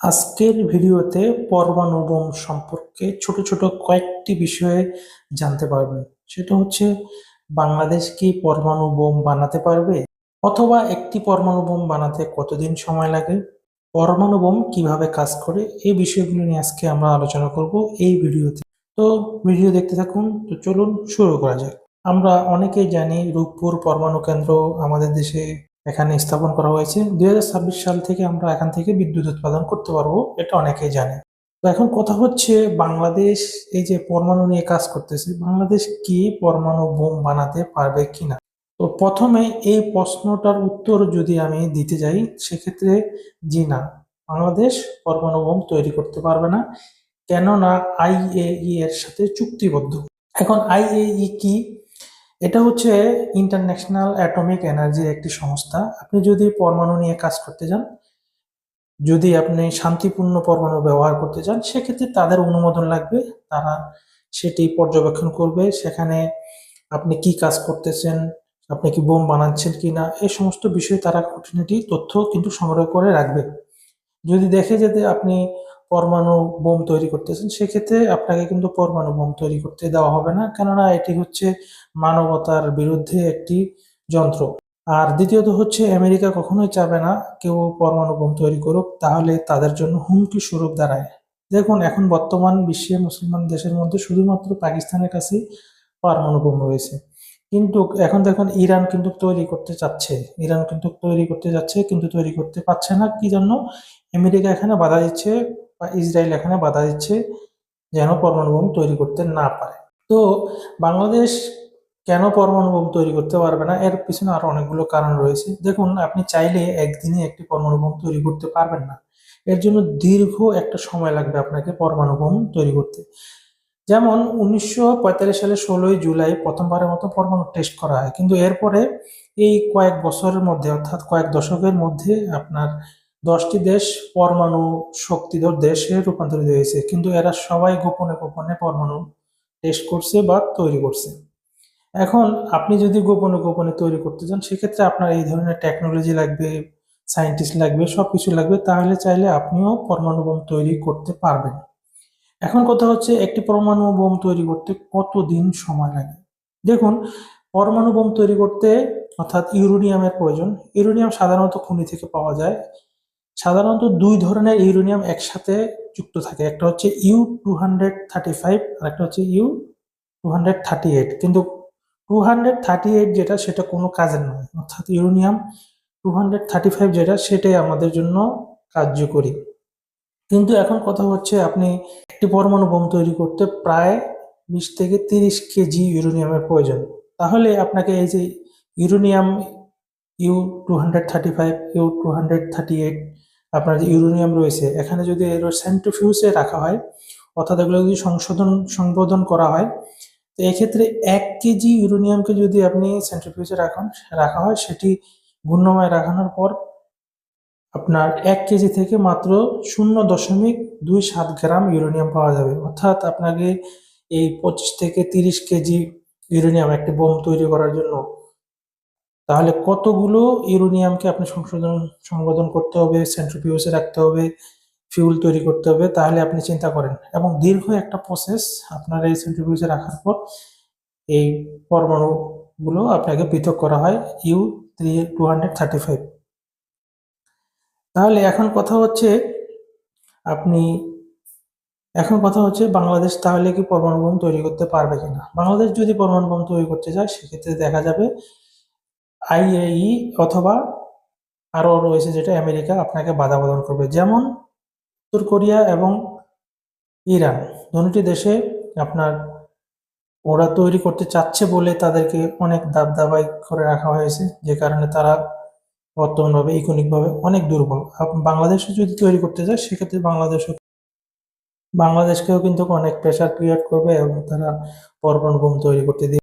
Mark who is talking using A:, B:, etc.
A: আজকের ভিডিওতে পরমাণু বোম সম্পর্কে ছোট ছোট কয়েকটি বিষয়ে জানতে পারবেন। সেটা হচ্ছে, বাংলাদেশ কি পরমাণু বোম বানাতে পারবে অথবা একটি পরমাণু বোম বানাতে কতদিন সময় লাগে? পরমাণু বোম কীভাবে কাজ করে? এই বিষয়গুলো নিয়ে আজকে আমরা আলোচনা করব এই ভিডিওতে। তো ভিডিও দেখতে থাকুন, তো চলুন শুরু করা যাক। আমরা অনেকেই জানি রূপপুর পরমাণু কেন্দ্র আমাদের দেশে এখানে স্থাপন করা হয়েছে। দুই হাজার ছাব্বিশ সাল থেকে আমরা এখান থেকে বিদ্যুৎ উৎপাদন করতে পারব, এটা অনেকেই জানে। তো এখন কথা হচ্ছে, বাংলাদেশ এই যে পরমাণু নিয়ে কাজ করতেছে, বাংলাদেশ কি পরমাণু বোম বানাতে পারবে কিনা? তো প্রথমে এই প্রশ্নটার উত্তর যদি আমি দিতে যাই, সেক্ষেত্রে জি না। বাংলাদেশ পরমাণু বোম তৈরি করতে পারবে না, কেননা আইএই এর সাথে চুক্তিবদ্ধ। এখন আইএই কি এটা হচ্ছে ইন্টারন্যাশনাল অ্যাটমিক এনার্জির একটি সংস্থা। আপনি যদি পরমাণু নিয়ে কাজ করতে যান, যদি আপনি শান্তিপূর্ণ পরমাণু ব্যবহার করতে চান সেক্ষেত্রে তাদের অনুমোদন লাগবে। তারা সেটি পর্যবেক্ষণ করবে, সেখানে আপনি কি কাজ করতেছেন, আপনি কি বোম বানাচ্ছেন কি না এই সমস্ত বিষয়ে তারা খুঁটিনাটি তথ্য কিন্তু সংগ্রহ করে রাখবে। যদি দেখে যেতে আপনি পরমাণু বোম তৈরি করতেছেন, সেক্ষেত্রে আপনাকে কিন্তু পরমাণু বোম তৈরি করতে দেওয়া হবে না। কেননা এটি হচ্ছে মানবতার বিরুদ্ধে একটি যন্ত্র। আর দ্বিতীয়ত হচ্ছে, আমেরিকা কখনোই চাবে না কেউ পরমাণু বোম তৈরি করুক, তাহলে তাদের জন্য হুমকি স্বরূপ দাঁড়ায়। দেখুন, এখন বর্তমান বিশ্বে মুসলমান দেশের মধ্যে শুধুমাত্র পাকিস্তানের কাছেই পরমাণু বোম রয়েছে। কিন্তু এখন দেখুন, ইরান কিন্তু তৈরি করতে চাচ্ছে। ইরান কিন্তু তৈরি করতে যাচ্ছে, কিন্তু তৈরি করতে পারছে না। কি জন্য? আমেরিকা এখানে বাধা দিচ্ছে বা ইসরায়েল এখানে বাধা দিচ্ছে যেন পরমাণু বোম তৈরি করতে না পারে। তো বাংলাদেশ কেন পরমাণু বোম তৈরি করতে পারবে না? এর পিছনে আরও অনেকগুলো কারণ রয়েছে। দেখুন, আপনি চাইলে একদিনে একটি পরমাণু বোম তৈরি করতে পারবেন না। এর জন্য দীর্ঘ একটা সময় লাগবে আপনাকে পরমাণু বোম তৈরি করতে। যেমন উনিশশো সালে ষোলোই জুলাই প্রথমবারের মতো পরমাণু টেস্ট করা হয়। কিন্তু এরপরে এই কয়েক বছরের মধ্যে, অর্থাৎ কয়েক দশকের মধ্যে আপনার দশটি দেশ পরমাণু শক্তিধর দেশে রূপান্তরিত হয়েছে, কিন্তু এরা সবাই গোপনে গোপনে পরমাণু টেস্ট করছে বা তৈরি করছে। এখন আপনি যদি গোপনে গোপনে তৈরি করতে চান, সেক্ষেত্রে আপনার এই ধরনের টেকনোলজি লাগবে সায়েন্টিস্ট লাগবে সব কিছু লাগবে, তাহলে চাইলে আপনিও পরমাণু বোম তৈরি করতে পারবেন। এখন কথা হচ্ছে, একটি পরমাণু বোম তৈরি করতে কতদিন সময় লাগে? দেখুন, পরমাণু বোম তৈরি করতে অর্থাৎ ইউরোনিয়ামের প্রয়োজন, ইউরোনিয়াম সাধারণত খনি থেকে পাওয়া যায়। সাধারণত দুই ধরনের ইউরেনিয়াম একসাথে যুক্ত থাকে। একটা হচ্ছে U two hundred thirty five আর একটা হচ্ছে U two hundred thirty eight. কিন্তু টু হান্ড্রেড থার্টি এইট যেটা, সেটা কোনো কাজের নয়। অর্থাৎ uranium two hundred thirty five যেটা, সেটাই আমাদের জন্য কার্যকরী। কিন্তু এখন কথা হচ্ছে, আপনি একটি পরমাণু বোম তৈরি করতে প্রায় বিশ থেকে তিরিশ কেজি ইউরেনিয়ামের প্রয়োজন। তাহলে আপনাকে এই যে uranium U two hundred thirty five, U two hundred thirty eight আপনার যে ইউরেনিয়াম রয়েছে, এখানে যদি এর সেন্ট্রিফিউজে রাখা হয়, অর্থাৎ এগুলো যদি সংশোধন, সংবোধন করা হয়, তো এক্ষেত্রে এক কেজি ইউরেনিয়ামকে যদি আপনি সেন্ট্রিফিউজে রাখান, রাখা হয়, সেটি ঘূর্ণময় রাখানোর পর আপনার এক কেজি থেকে মাত্র শূন্য দশমিক দুই সাত গ্রাম ইউরেনিয়াম পাওয়া যাবে। অর্থাৎ আপনাকে এই পঁচিশ থেকে তিরিশ কেজি ইউরেনিয়াম, একটি বোম তৈরি করার জন্য তাহলে কতগুলো ইউরোনিয়ামকে আপনি সংশোধন সংবোধন করতে হবে সেন্ট্রিফিউজে রাখতে হবে ফিউল তৈরি করতে হবে, তাহলে আপনি চিন্তা করেন। এবং দীর্ঘ একটা প্রসেস আপনার এই সেন্ট্রিফিউজে রাখার পর এই পরমাণুগুলো আপনাকে পৃথক করা হয় U three two hundred thirty five তাহলে এখন কথা হচ্ছে আপনি, এখন কথা হচ্ছে বাংলাদেশ তাহলে কি পরমাণু বোম তৈরি করতে পারবে কিনা? বাংলাদেশ যদি পরমাণু বোম তৈরি করতে চায়, সেক্ষেত্রে দেখা যাবে আইএই অথবা আরও রয়েছে যেটা আমেরিকা আপনাকে বাধা প্রদান করবে। যেমন উত্তর কোরিয়া এবং ইরান, দুটি দেশে আপনার ওরা তৈরি করতে চাচ্ছে বলে তাদেরকে অনেক দাব দাবাই করে রাখা হয়েছে, যে কারণে তারা বর্তমানভাবে ইকোনিকভাবে অনেক দুর্বল। বাংলাদেশে যদি তৈরি করতে যায় সেক্ষেত্রে বাংলাদেশও বাংলাদেশকেও কিন্তু অনেক প্রেশার ক্রিয়েট করবে এবং তারা পরমাণু বোম তৈরি করতে দিয়ে